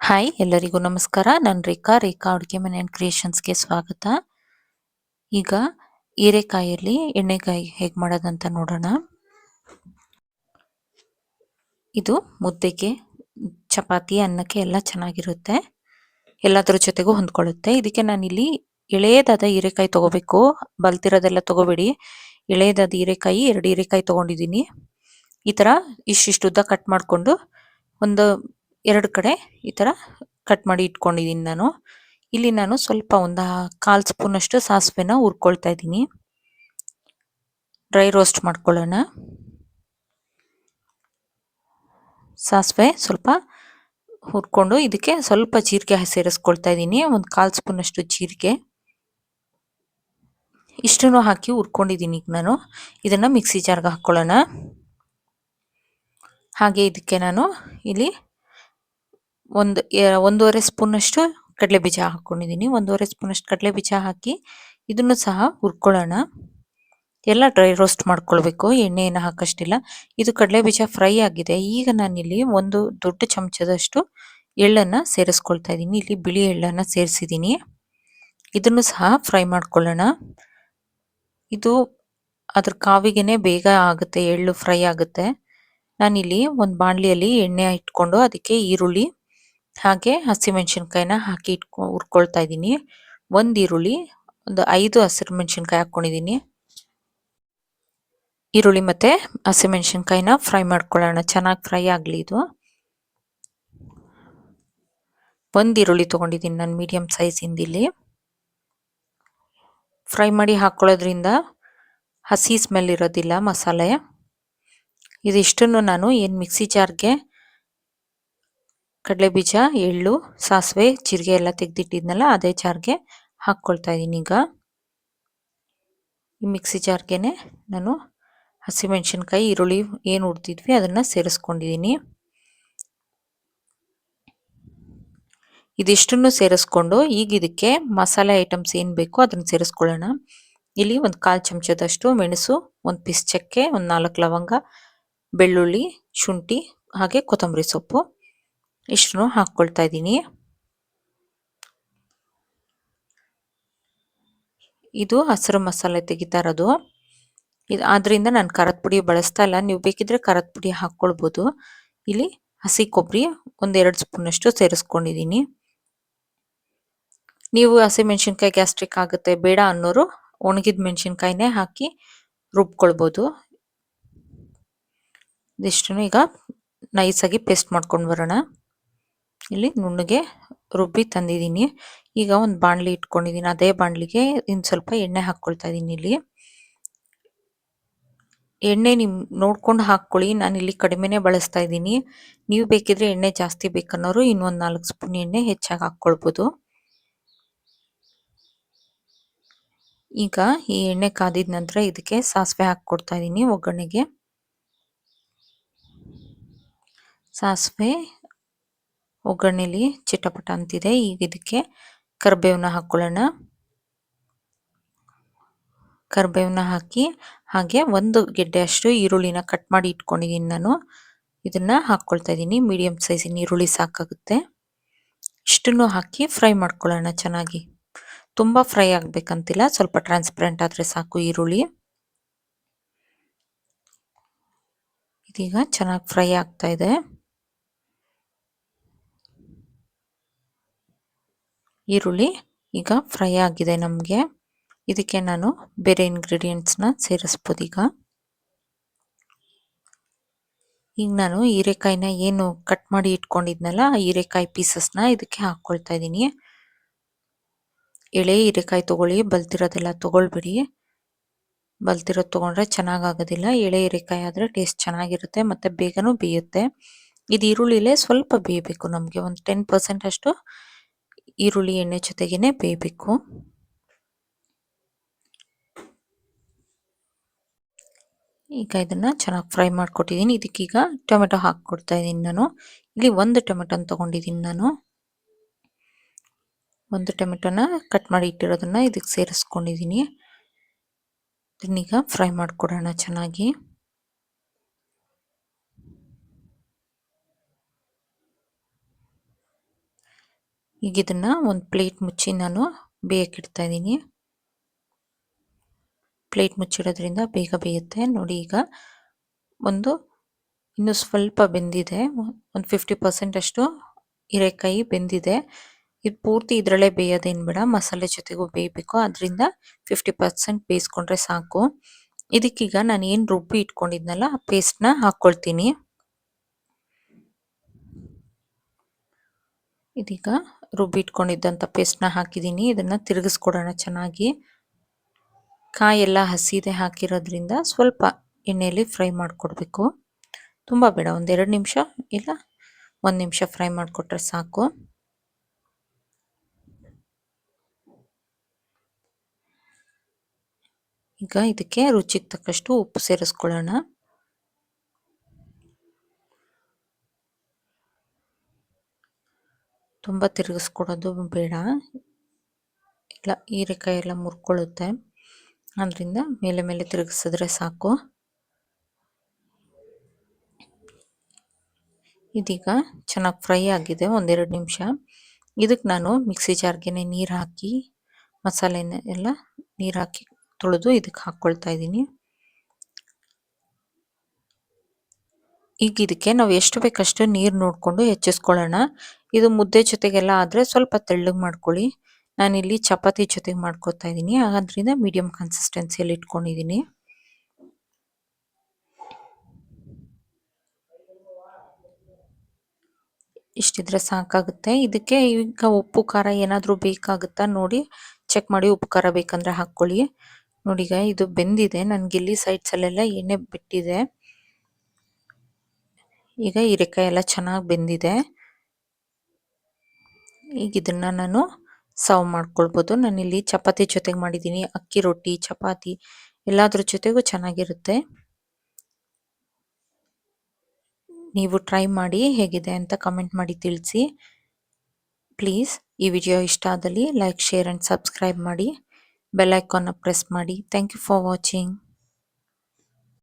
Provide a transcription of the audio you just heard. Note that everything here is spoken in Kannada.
ಹಾಯ್, ಎಲ್ಲರಿಗೂ ನಮಸ್ಕಾರ. ನಾನು ರೇಖಾ ರೇಖಾ ಅಡುಗೆ ಮನೆ ಆ್ಯಂಡ್ ಕ್ರಿಯೇಷನ್ಸ್ಗೆ ಸ್ವಾಗತ. ಈಗ ಹೀರೆಕಾಯಲ್ಲಿ ಎಣ್ಣೆಕಾಯಿ ಹೇಗೆ ಮಾಡೋದಂತ ನೋಡೋಣ. ಇದು ಮುದ್ದೆಗೆ ಚಪಾತಿ, ಅನ್ನಕ್ಕೆ ಎಲ್ಲ ಚೆನ್ನಾಗಿರುತ್ತೆ. ಎಲ್ಲದರ ಜೊತೆಗೂ ಹೊಂದ್ಕೊಳ್ಳುತ್ತೆ. ಇದಕ್ಕೆ ನಾನಿಲ್ಲಿ ಎಳೆಯದಾದ ಹೀರೆಕಾಯಿ ತಗೋಬೇಕು. ಬಲ್ತಿರೋದೆಲ್ಲ ತಗೋಬೇಡಿ. ಎಳೆಯದಾದ ಹೀರೆಕಾಯಿ, ಎರಡು ಹೀರೆಕಾಯಿ ತಗೊಂಡಿದ್ದೀನಿ. ಈ ಥರ ಇಷ್ಟಿಷ್ಟು ಉದ್ದ ಕಟ್ ಮಾಡಿಕೊಂಡು ಒಂದು ಎರಡು ಕಡೆ ಈ ಥರ ಕಟ್ ಮಾಡಿ ಇಟ್ಕೊಂಡಿದ್ದೀನಿ ನಾನು. ಇಲ್ಲಿ ನಾನು ಸ್ವಲ್ಪ ಒಂದು ಕಾಲು ಸ್ಪೂನಷ್ಟು ಸಾಸಿವೆನ ಹುರ್ಕೊಳ್ತಾ ಇದ್ದೀನಿ. ಡ್ರೈ ರೋಸ್ಟ್ ಮಾಡ್ಕೊಳ್ಳೋಣ. ಸಾಸಿವೆ ಸ್ವಲ್ಪ ಹುರ್ಕೊಂಡು ಇದಕ್ಕೆ ಸ್ವಲ್ಪ ಜೀರಿಗೆ ಸೇರಿಸ್ಕೊಳ್ತಾ ಇದ್ದೀನಿ, ಒಂದು ಕಾಲು ಸ್ಪೂನಷ್ಟು ಜೀರಿಗೆ. ಇಷ್ಟನ್ನು ಹಾಕಿ ಹುರ್ಕೊಂಡಿದ್ದೀನಿ ಈಗ ನಾನು. ಇದನ್ನು ಮಿಕ್ಸಿ ಜಾರ್ಗೆ ಹಾಕ್ಕೊಳ್ಳೋಣ. ಹಾಗೆ ಇದಕ್ಕೆ ನಾನು ಇಲ್ಲಿ ಒಂದು ಒಂದೂವರೆ ಸ್ಪೂನಷ್ಟು ಕಡಲೆ ಬೀಜ ಹಾಕ್ಕೊಂಡಿದ್ದೀನಿ. ಒಂದೂವರೆ ಸ್ಪೂನಷ್ಟು ಕಡಲೆ ಬೀಜ ಹಾಕಿ ಇದನ್ನು ಸಹ ಹುರ್ಕೊಳ್ಳೋಣ. ಎಲ್ಲ ಡ್ರೈ ರೋಸ್ಟ್ ಮಾಡ್ಕೊಳ್ಬೇಕು, ಎಣ್ಣೆಯನ್ನು ಹಾಕಷ್ಟಿಲ್ಲ. ಇದು ಕಡಲೆ ಬೀಜ ಫ್ರೈ ಆಗಿದೆ. ಈಗ ನಾನಿಲ್ಲಿ ಒಂದು ದೊಡ್ಡ ಚಮಚದಷ್ಟು ಎಳ್ಳನ್ನು ಸೇರಿಸ್ಕೊಳ್ತಾ ಇದ್ದೀನಿ. ಇಲ್ಲಿ ಬಿಳಿ ಎಳ್ಳನ್ನು ಸೇರಿಸಿದ್ದೀನಿ. ಇದನ್ನು ಸಹ ಫ್ರೈ ಮಾಡ್ಕೊಳ್ಳೋಣ. ಇದು ಅದ್ರ ಕಾವಿಗೆನೆ ಬೇಗ ಆಗುತ್ತೆ, ಎಳ್ಳು ಫ್ರೈ ಆಗುತ್ತೆ. ನಾನಿಲ್ಲಿ ಒಂದು ಬಾಣಲಿಯಲ್ಲಿ ಎಣ್ಣೆ ಇಟ್ಕೊಂಡು ಅದಕ್ಕೆ ಈರುಳ್ಳಿ ಹಾಗೆ ಹಸಿಮೆಣಸಿನ್ಕಾಯಿನ ಹಾಕಿ ಇಟ್ಕೊ, ಹುರ್ಕೊಳ್ತಾ ಇದ್ದೀನಿ. ಒಂದು ಈರುಳ್ಳಿ, ಒಂದು ಐದು ಹಸಿರು ಮೆಣಸಿನ್ಕಾಯಿ ಹಾಕ್ಕೊಂಡಿದ್ದೀನಿ ಈರುಳ್ಳಿ ಮತ್ತು ಹಸಿಮೆಣಸಿನ್ಕಾಯಿನ ಫ್ರೈ ಮಾಡ್ಕೊಳ್ಳೋಣ. ಚೆನ್ನಾಗಿ ಫ್ರೈ ಆಗಲಿ ಇದು. ಒಂದು ಈರುಳ್ಳಿ ತೊಗೊಂಡಿದ್ದೀನಿ ನಾನು ಮೀಡಿಯಮ್ ಸೈಜಿಂದ ಇಲ್ಲಿ. ಫ್ರೈ ಮಾಡಿ ಹಾಕ್ಕೊಳ್ಳೋದ್ರಿಂದ ಹಸಿ ಸ್ಮೆಲ್ ಇರೋದಿಲ್ಲ ಮಸಾಲೆ. ಇದಿಷ್ಟನ್ನು ನಾನು ಏನು ಮಿಕ್ಸಿ ಜಾರ್ಗೆ ಕಡಲೆ ಬೀಜ ಎಳ್ಳು, ಸಾಸಿವೆ, ಜೀರಿಗೆ ಎಲ್ಲ ತೆಗೆದಿಟ್ಟಿದ್ನಲ್ಲ, ಅದೇ ಜಾರ್ಗೆ ಹಾಕ್ಕೊಳ್ತಾ ಇದ್ದೀನಿ ಈಗ. ಈ ಮಿಕ್ಸಿ ಜಾರ್ಗೆನೆ ನಾನು ಹಸಿಮೆಣಸಿನ್ಕಾಯಿ, ಈರುಳ್ಳಿ ಏನು ಉಡ್ತಿದ್ವಿ ಅದನ್ನು ಸೇರಿಸ್ಕೊಂಡಿದ್ದೀನಿ ಇದಿಷ್ಟನ್ನು ಸೇರಿಸ್ಕೊಂಡು ಈಗ ಇದಕ್ಕೆ ಮಸಾಲೆ ಐಟಮ್ಸ್ ಏನು ಬೇಕೋ ಅದನ್ನು ಸೇರಿಸ್ಕೊಳ್ಳೋಣ. ಇಲ್ಲಿ ಒಂದು ಕಾಲು ಚಮಚದಷ್ಟು ಮೆಣಸು, ಒಂದು ಪಿಸ್ ಚಕ್ಕೆ, ಒಂದು ನಾಲ್ಕು ಲವಂಗ, ಬೆಳ್ಳುಳ್ಳಿ, ಶುಂಠಿ, ಹಾಗೆ ಕೊತ್ತಂಬರಿ ಸೊಪ್ಪು. ಇಷ್ಟನ್ನು ಹಾಕ್ಕೊಳ್ತಾ ಇದ್ದೀನಿ. ಇದು ಹಸಿರು ಮಸಾಲೆ ತೆಗಿತಾ ಇರೋದು. ಇದು ಆದ್ರಿಂದ ನಾನು ಖಾರದ ಪುಡಿ ಬಳಸ್ತಾ ಇಲ್ಲ. ನೀವು ಬೇಕಿದ್ರೆ ಖಾರದ ಪುಡಿ ಹಾಕ್ಕೊಳ್ಬೋದು. ಇಲ್ಲಿ ಹಸಿ ಕೊಬ್ಬರಿ ಒಂದೆರಡು ಸ್ಪೂನಷ್ಟು ಸೇರಿಸ್ಕೊಂಡಿದ್ದೀನಿ. ನೀವು ಹಸಿ ಮೆಣಸಿನ್ಕಾಯಿ ಗ್ಯಾಸ್ಟ್ರಿಕ್ ಆಗುತ್ತೆ, ಬೇಡ ಅನ್ನೋರು ಒಣಗಿದ ಮೆಣಸಿನ್ಕಾಯಿನೇ ಹಾಕಿ ರುಬ್ಕೊಳ್ಬೋದು. ಇದಿಷ್ಟನ್ನು ಈಗ ನೈಸಾಗಿ ಪೇಸ್ಟ್ ಮಾಡ್ಕೊಂಡು ಬರೋಣ. ಇಲ್ಲಿ ನುಣ್ಣಗೆ ರುಬ್ಬಿ ತಂದಿದ್ದೀನಿ. ಈಗ ಒಂದು ಬಾಣಲಿ ಇಟ್ಕೊಂಡಿದ್ದೀನಿ ಅದೇ ಬಾಣಲಿಗೆ ಇನ್ನು ಸ್ವಲ್ಪ ಎಣ್ಣೆ ಹಾಕ್ಕೊಳ್ತಾ ಇದ್ದೀನಿ ಇಲ್ಲಿ. ಎಣ್ಣೆ ನಿಮ್ ನೋಡ್ಕೊಂಡು ಹಾಕ್ಕೊಳ್ಳಿ ನಾನು ಇಲ್ಲಿ ಕಡಿಮೆನೆ ಬಳಸ್ತಾ ಇದ್ದೀನಿ ನೀವು ಬೇಕಿದ್ರೆ ಎಣ್ಣೆ ಜಾಸ್ತಿ ಬೇಕನ್ನೋರು ಇನ್ನೊಂದು ನಾಲ್ಕು ಸ್ಪೂನ್ ಎಣ್ಣೆ ಹೆಚ್ಚಾಗಿ ಹಾಕ್ಕೊಳ್ಬೋದು ಈಗ ಈ ಎಣ್ಣೆ ಕಾದಿದ ನಂತರ ಇದಕ್ಕೆ ಸಾಸಿವೆ ಹಾಕ್ಕೊಡ್ತಾ ಇದ್ದೀನಿ ಒಗ್ಗರಣೆಗೆ. ಸಾಸಿವೆ ಒಗ್ಗರಣೆಲಿ ಚಿಟಪಟ ಅಂತಿದೆ. ಈಗ ಇದಕ್ಕೆ ಕರ್ಬೇವನ್ನ ಹಾಕ್ಕೊಳ್ಳೋಣ ಕರ್ಬೇವನ್ನ ಹಾಕಿ ಹಾಗೆ ಒಂದು ಗೆಡ್ಡೆ ಅಷ್ಟು ಈರುಳ್ಳಿನ ಕಟ್ ಮಾಡಿ ಇಟ್ಕೊಂಡಿದ್ದೀನಿ ನಾನು. ಇದನ್ನ ಹಾಕ್ಕೊಳ್ತಾ ಇದ್ದೀನಿ. ಮೀಡಿಯಂ ಸೈಜಿನ ಈರುಳ್ಳಿ ಸಾಕಾಗುತ್ತೆ. ಇಷ್ಟನ್ನು ಹಾಕಿ ಫ್ರೈ ಮಾಡ್ಕೊಳ್ಳೋಣ ಚೆನ್ನಾಗಿ. ತುಂಬ ಫ್ರೈ ಆಗಬೇಕಂತಿಲ್ಲ. ಸ್ವಲ್ಪ ಟ್ರಾನ್ಸ್ಪರೆಂಟ್ ಆದರೆ ಸಾಕು ಈರುಳ್ಳಿ. ಇದೀಗ ಚೆನ್ನಾಗಿ ಫ್ರೈ ಆಗ್ತಾ ಇದೆ. ಈರುಳ್ಳಿ ಈಗ ಫ್ರೈ ಆಗಿದೆ ನಮಗೆ. ಇದಕ್ಕೆ ನಾನು ಬೇರೆ ಇಂಗ್ರೀಡಿಯೆಂಟ್ಸ್ನ ಸೇರಿಸ್ಬೋದು ಈಗ. ಈಗ ನಾನು ಹೀರೆಕಾಯಿನ ಏನು ಕಟ್ ಮಾಡಿ ಇಟ್ಕೊಂಡಿದ್ನಲ್ಲ ಆ ಹೀರೆಕಾಯಿ ಪೀಸಸ್ನ ಇದಕ್ಕೆ ಹಾಕ್ಕೊಳ್ತಾ ಇದ್ದೀನಿ. ಎಳೆ, ಹೀರೆಕಾಯಿ ತಗೊಳ್ಳಿ ಬಲ್ತಿರೋದೆಲ್ಲ ತಗೊಳ್ಬಿಡಿ. ಬಲ್ತಿರೋದು ತೊಗೊಂಡ್ರೆ ಚೆನ್ನಾಗಾಗೋದಿಲ್ಲ. ಎಳೆ, ಹೀರೆಕಾಯಿ ಆದರೆ ಟೇಸ್ಟ್ ಚೆನ್ನಾಗಿರುತ್ತೆ, ಮತ್ತು ಬೇಗನೂ ಬೇಯುತ್ತೆ. ಇದು ಈರುಳ್ಳಿಲೇ ಸ್ವಲ್ಪ ಬೇಯಬೇಕು ನಮಗೆ, ಒಂದು ಟೆನ್ ಪರ್ಸೆಂಟ್ ಅಷ್ಟು ಈರುಳ್ಳಿ ಎಣ್ಣೆ ಜೊತೆಗೇನೆ ಬೇಯಬೇಕು. ಈಗ ಇದನ್ನು ಚೆನ್ನಾಗಿ ಫ್ರೈ ಮಾಡ್ಕೊಟ್ಟಿದ್ದೀನಿ ಇದಕ್ಕೀಗ ಟೊಮೆಟೊ ಹಾಕ್ಕೊಡ್ತಾ ಇದ್ದೀನಿ ನಾನು. ಇಲ್ಲಿ ಒಂದು ಟೊಮೆಟೊನ ತೊಗೊಂಡಿದ್ದೀನಿ ನಾನು. ಒಂದು ಟೊಮೆಟೊನ ಕಟ್ ಮಾಡಿ ಇಟ್ಟಿರೋದನ್ನು ಇದಕ್ಕೆ ಸೇರಿಸ್ಕೊಂಡಿದ್ದೀನಿ ಇದನ್ನೀಗ ಫ್ರೈ ಮಾಡಿಕೊಡೋಣ ಚೆನ್ನಾಗಿ. ಈಗ ಇದನ್ನ ಒಂದು ಪ್ಲೇಟ್ ಮುಚ್ಚಿ ನಾನು ಬೇಯಕ್ಕಿಡ್ತಾ ಇದ್ದೀನಿ ಪ್ಲೇಟ್ ಮುಚ್ಚಿಡೋದ್ರಿಂದ ಬೇಗ ಬೇಯುತ್ತೆ. ನೋಡಿ ಈಗ ಒಂದು ಇನ್ನು ಸ್ವಲ್ಪ ಬೆಂದಿದೆ. ಒಂದು ಫಿಫ್ಟಿ ಪರ್ಸೆಂಟ್ ಅಷ್ಟು ಹೀರೆಕಾಯಿ ಬೆಂದಿದೆ. ಇದು ಪೂರ್ತಿ ಇದರಲ್ಲೇ ಬೇಯೋದೇನು ಬೇಡ. ಮಸಾಲೆ ಜೊತೆಗೂ ಬೇಯಬೇಕು. ಅದರಿಂದ ಫಿಫ್ಟಿ ಪರ್ಸೆಂಟ್ ಬೇಯಿಸ್ಕೊಂಡ್ರೆ ಸಾಕು. ಇದಕ್ಕೀಗ ನಾನು ಏನು ರುಬ್ಬಿ ಇಟ್ಕೊಂಡಿದ್ನಲ್ಲ, ಆ ಪೇಸ್ಟ್ನ ಹಾಕ್ಕೊಳ್ತೀನಿ ಇದೀಗ ರುಬ್ಬಿ ಇಟ್ಕೊಂಡಿದ್ದಂಥ ಪೇಸ್ಟ್ನ ಹಾಕಿದ್ದೀನಿ. ಇದನ್ನು ತಿರುಗಿಸ್ಕೊಡೋಣ ಚೆನ್ನಾಗಿ. ಕಾಯೆಲ್ಲ ಹಸಿದೆ ಹಾಕಿರೋದ್ರಿಂದ ಸ್ವಲ್ಪ ಎಣ್ಣೆಯಲ್ಲಿ ಫ್ರೈ ಮಾಡಿಕೊಡ್ಬೇಕು. ತುಂಬ ಬೇಡ ಒಂದೆರಡು ನಿಮಿಷ ಇಲ್ಲ, ಒಂದು ನಿಮಿಷ ಫ್ರೈ ಮಾಡಿಕೊಟ್ರೆ ಸಾಕು. ಈಗ ಇದಕ್ಕೆ ರುಚಿಗೆ ತಕ್ಕಷ್ಟು ಉಪ್ಪು ಸೇರಿಸ್ಕೊಳ್ಳೋಣ. ತುಂಬ ತಿರುಗಿಸ್ಕೊಡೋದು ಬೇಡ. ಇಲ್ಲ ಹೀರೆಕಾಯಿ ಎಲ್ಲ ಮುರ್ಕೊಳ್ಳುತ್ತೆ. ಅದರಿಂದ ಮೇಲೆ ಮೇಲೆ ತಿರುಗಿಸಿದ್ರೆ ಸಾಕು. ಇದೀಗ ಚೆನ್ನಾಗಿ ಫ್ರೈ ಆಗಿದೆ, ಒಂದೆರಡು ನಿಮಿಷ. ಇದಕ್ಕೆ ನಾನು ಮಿಕ್ಸಿ ಜಾರ್ಗೆ ನೀರು ಹಾಕಿ ಮಸಾಲೆನ ಎಲ್ಲ ನೀರು ಹಾಕಿ ತೊಳೆದು ಇದಕ್ಕೆ ಹಾಕ್ಕೊಳ್ತಾ ಇದ್ದೀನಿ. ಈಗ ಇದಕ್ಕೆ ನಾವು ಎಷ್ಟು ಬೇಕಷ್ಟು ನೀರು ನೋಡಿಕೊಂಡು ಹೆಚ್ಚಿಸ್ಕೊಳ್ಳೋಣ. ಇದು ಮುದ್ದೆ ಜೊತೆಗೆಲ್ಲ ಆದರೆ ಸ್ವಲ್ಪ ತೆಳ್ಳಗೆ ಮಾಡ್ಕೊಳ್ಳಿ. ನಾನಿಲ್ಲಿ ಚಪಾತಿ ಜೊತೆಗೆ ಮಾಡ್ಕೊತಾ ಇದ್ದೀನಿ. ಆದ್ರಿಂದ ಮೀಡಿಯಂ ಕನ್ಸಿಸ್ಟೆನ್ಸಿಯಲ್ಲಿ ಇಟ್ಕೊಂಡಿದ್ದೀನಿ. ಇಷ್ಟಿದ್ರೆ ಸಾಕಾಗುತ್ತೆ. ಇದಕ್ಕೆ ಈಗ ಉಪ್ಪು, ಖಾರ ಏನಾದರೂ ಬೇಕಾಗುತ್ತಾ ನೋಡಿ ಚೆಕ್ ಮಾಡಿ ಉಪ್ಪು, ಖಾರ ಬೇಕಂದ್ರೆ ಹಾಕ್ಕೊಳ್ಳಿ. ನೋಡಿ ಈಗ ಇದು ಬೆಂದಿದೆ. ನನಗೆ ಇಲ್ಲಿ ಸೈಡ್ಸಲ್ಲೆಲ್ಲ ಎಣ್ಣೆ ಬಿಟ್ಟಿದೆ. ಈಗ ಹೀರೆಕಾಯಿ ಎಲ್ಲ ಚೆನ್ನಾಗಿ ಬೆಂದಿದೆ. ಈಗ ಇದನ್ನು ನಾನು ಸರ್ವ್ ಮಾಡ್ಕೊಳ್ಬೋದು. ನಾನಿಲ್ಲಿ ಚಪಾತಿ ಜೊತೆಗೆ ಮಾಡಿದ್ದೀನಿ. ಅಕ್ಕಿ ರೊಟ್ಟಿ, ಚಪಾತಿ ಎಲ್ಲದ್ರ ಜೊತೆಗೂ ಚೆನ್ನಾಗಿರುತ್ತೆ. ನೀವು ಟ್ರೈ ಮಾಡಿ ಹೇಗಿದೆ ಅಂತ ಕಮೆಂಟ್ ಮಾಡಿ ತಿಳಿಸಿ. ಪ್ಲೀಸ್, ಈ ವಿಡಿಯೋ ಇಷ್ಟ ಆದಲ್ಲಿ ಲೈಕ್, ಶೇರ್ ಆ್ಯಂಡ್ ಸಬ್ಸ್ಕ್ರೈಬ್ ಮಾಡಿ. ಬೆಲ್ ಐಕಾನ್ನ ಪ್ರೆಸ್ ಮಾಡಿ. Thank you for watching.